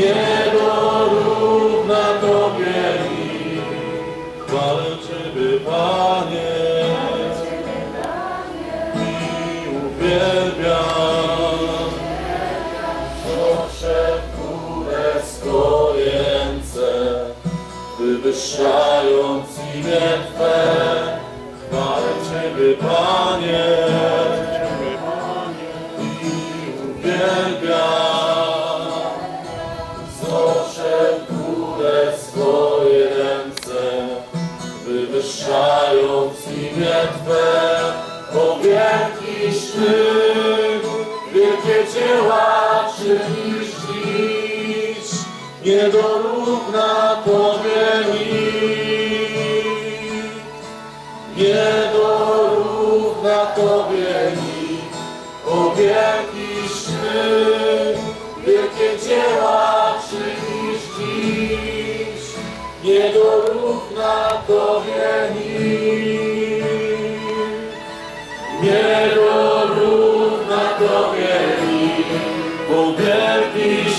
Wielorówna Tobie chwalę Ciebie, Panie. I uwielbiam to przed Królestwo ręce, wywyższając imię Twe. Chwalę Ciebie, Panie. Swoje ręce, wywyższając imię Twe. O wielkiś Ty, wielkie dzieła czynisz dziś, nie dorówna Tobie nikt. Nie dorówna Tobie nikt, o wielkiś Ty, wielkie dzieła nie dorówna Tobie nikt. Nie dorówna Tobie nikt, bo wielki